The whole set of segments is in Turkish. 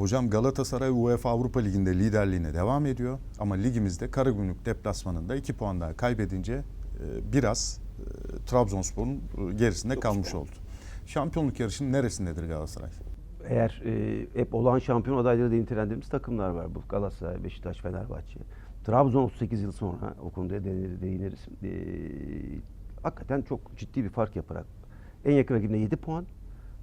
Hocam Galatasaray UEFA Avrupa Ligi'nde liderliğine devam ediyor. Ama ligimizde Karagümrük deplasmanında 2 puan daha kaybedince e, biraz e, Trabzonspor'un e, gerisinde kalmış oldu. Şampiyonluk yarışının neresindedir Galatasaray? Eğer e, hep olan şampiyon adayları diye nitelendirdiğimiz takımlar var. Bu Galatasaray, Beşiktaş, Fenerbahçe. Trabzon 38 yıl sonra o konuda değiniriz. değiniriz. E, hakikaten çok ciddi bir fark yaparak en yakın rakibine 7 puan.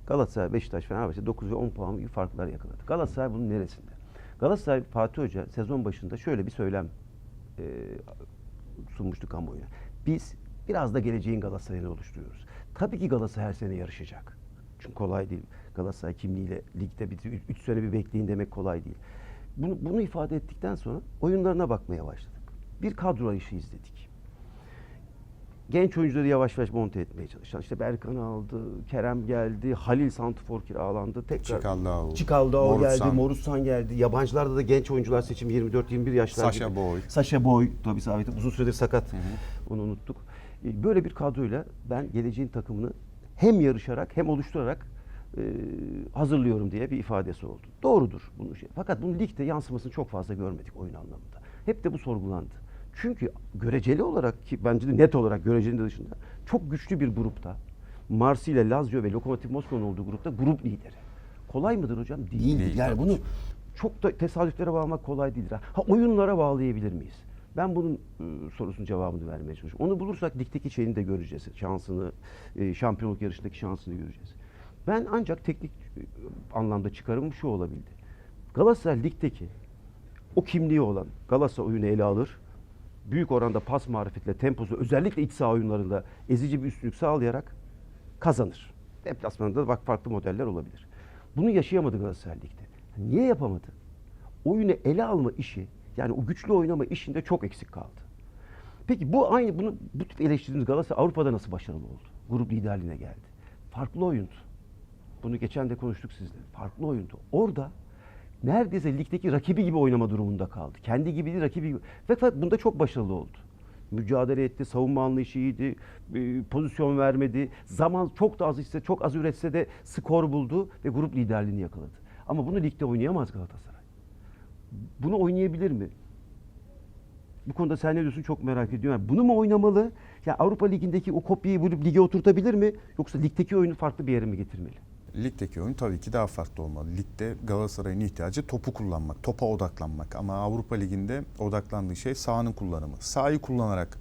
Galatasaray, Beşiktaş, Fenerbahçe 9 ve 10 puan gibi farklar yakaladı. Galatasaray bunun neresinde? Galatasaray Fatih Hoca sezon başında şöyle bir söylem e, sunmuştu kamuoyuna. Biz biraz da geleceğin Galatasaray'ını oluşturuyoruz. Tabii ki Galatasaray her sene yarışacak. Çünkü kolay değil. Galatasaray kimliğiyle ligde bir 3 sene bir bekleyin demek kolay değil. Bunu, bunu ifade ettikten sonra oyunlarına bakmaya başladık. Bir kadro arayışı izledik. Genç oyuncuları yavaş yavaş monte etmeye çalışan. İşte Berkan aldı, Kerem geldi, Halil Santifor kiralandı. Tekrar Çikaldao, Çikaldao geldi, Morutsan. Geldi. Yabancılarda da genç oyuncular seçimi 24-21 yaşlar. Sasha. Boy. Sasha Boy tabii sabit uzun süredir sakat. Onu unuttuk. E, Böyle bir kadroyla ben geleceğin takımını hem yarışarak hem oluşturarak e, hazırlıyorum diye bir ifadesi oldu. Doğrudur bunu şey. Fakat bunun ligde yansımasını çok fazla görmedik oyun anlamında. Hep de bu sorgulandı. Çünkü göreceli olarak ki bence de net olarak görecenin de dışında çok güçlü bir grupta Marsilya, Lazio ve Lokomotiv Moskova'nın olduğu grupta grup lideri. Kolay mıdır hocam? Değildir. Değil, yani bunu çok da tesadüflere bağlamak kolay değildir. Ha oyunlara bağlayabilir miyiz? Ben bunun e, sorusunun cevabını vermeye çalışıyorum. Onu bulursak ligdeki şeyini de göreceğiz. Şansını, e, şampiyonluk yarışındaki şansını göreceğiz. Ben ancak teknik e, anlamda çıkarımım şu olabildi. Galatasaray ligdeki o kimliği olan Galatasaray oyunu ele alır. Büyük oranda pas marifetle, temposu özellikle iç saha oyunlarında ezici bir üstünlük sağlayarak kazanır. Deplasmanda bak farklı modeller olabilir. Bunu yaşayamadı Galatasaray Lig'de. Niye yapamadı? Oyunu ele alma işi, yani o güçlü oynama işinde çok eksik kaldı. Peki bu aynı bunu bu tip eleştirdiğiniz Galatasaray Avrupa'da nasıl başarılı oldu? Grup liderliğine geldi. Farklı oyundu. Bunu geçen de konuştuk sizle. Farklı oyundu. Orada neredeyse ligdeki rakibi gibi oynama durumunda kaldı. Kendi gibi değil, rakibi gibi. Fakat bunda çok başarılı oldu. Mücadele etti, savunma anlayışı iyiydi, e, pozisyon vermedi. Zaman çok da az ise, çok az üretse de skor buldu ve grup liderliğini yakaladı. Ama bunu ligde oynayamaz Galatasaray. Bunu oynayabilir mi? Bu konuda sen ne diyorsun çok merak ediyorum. Yani bunu mu oynamalı? Ya Avrupa Ligi'ndeki o kopyayı bulup lige oturtabilir mi? Yoksa ligdeki oyunu farklı bir yere mi getirmeli? Ligdeki oyun tabii ki daha farklı olmalı. Ligde Galatasaray'ın ihtiyacı topu kullanmak, topa odaklanmak. Ama Avrupa Ligi'nde odaklandığı şey sahanın kullanımı. Sahayı kullanarak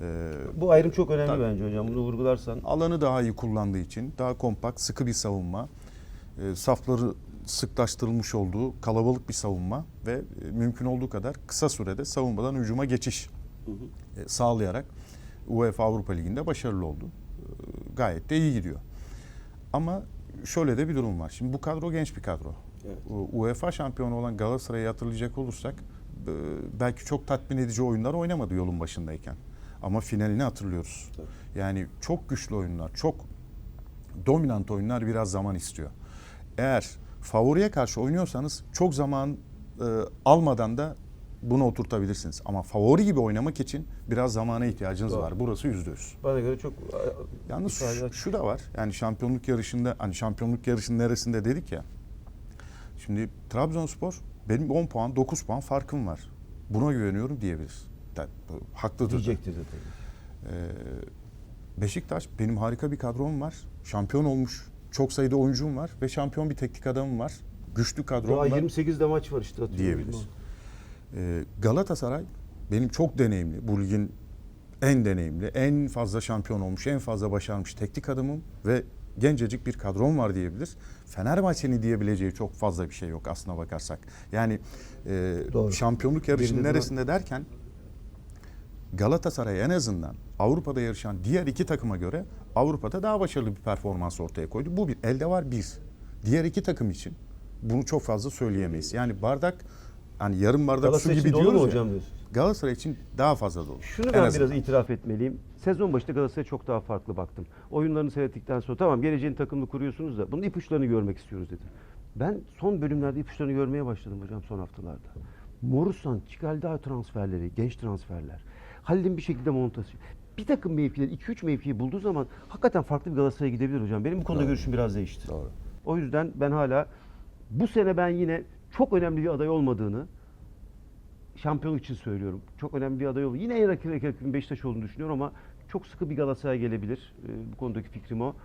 e, Bu ayrım çok önemli Tabii. bence hocam. Bunu vurgularsan. alanı daha iyi kullandığı için daha kompakt, sıkı bir savunma, e, safları sıklaştırılmış olduğu kalabalık bir savunma ve e, mümkün olduğu kadar kısa sürede savunmadan hücuma geçiş e, sağlayarak UEFA Avrupa Ligi'nde başarılı oldu. E, Gayet de iyi gidiyor. Ama şöyle de bir durum var. Şimdi bu kadro genç bir kadro. Evet. UEFA şampiyonu olan Galatasaray'ı hatırlayacak olursak e, belki çok tatmin edici oyunlar oynamadı yolun başındayken. Ama finalini hatırlıyoruz. Yani çok güçlü oyunlar, çok dominant oyunlar biraz zaman istiyor. Eğer favoriye karşı oynuyorsanız çok zaman e, almadan da bunu oturtabilirsiniz. Ama favori gibi oynamak için biraz zamana ihtiyacınız Doğru. var. Burası yüzde yüz. Bana göre çok Yalnız şu, şu da var. Yani şampiyonluk yarışında hani şampiyonluk yarışının neresinde dedik ya. Şimdi Trabzonspor benim 10 puan 9 puan farkım var. Buna güveniyorum diyebilir. Da- bu Haklıdır. diyecektir de tabii. Ee, Beşiktaş benim harika bir kadrom var. Şampiyon olmuş çok sayıda oyuncum var ve şampiyon bir teknik adamım var. Güçlü Daha kadromla 28'de maç var işte diyebiliriz. Ee, Galatasaray benim çok deneyimli, bu ligin en deneyimli, en fazla şampiyon olmuş, en fazla başarmış teknik adamım ve gencecik bir kadrom var diyebilir. Fenerbahçe'nin diyebileceği çok fazla bir şey yok aslına bakarsak. Yani e, Doğru. şampiyonluk yarışının neresinde derken Galatasaray en azından Avrupa'da yarışan diğer iki takıma göre Avrupa'da daha başarılı bir performans ortaya koydu. Bu bir elde var bir. Diğer iki takım için bunu çok fazla söyleyemeyiz. Yani bardak hani yarım bardak su Galatasaray gibi için dolu mu diyoruz ya. hocam diyorsun? Galatasaray için daha fazla dolu. Şunu En ben azından. biraz itiraf etmeliyim. Sezon başında Galatasaray'a çok daha farklı baktım. Oyunlarını seyrettikten sonra tamam geleceğin takımını kuruyorsunuz da bunun ipuçlarını görmek istiyoruz dedim. Ben son bölümlerde ipuçlarını görmeye başladım hocam son haftalarda. Morusan, Çikalda transferleri, genç transferler. Halil'in bir şekilde montası. Bir takım mevkileri, 2-3 mevkiyi bulduğu zaman hakikaten farklı bir Galatasaray'a gidebilir hocam. Benim bu konuda görüşüm biraz değişti. Doğru. O yüzden ben hala Bu sene ben yine çok önemli bir aday olmadığını şampiyonluk için söylüyorum. Çok önemli bir aday oldu. Yine en rakip rakibin Beşiktaş olduğunu düşünüyorum ama çok sıkı bir Galatasaray gelebilir. Ee, bu konudaki fikrim o.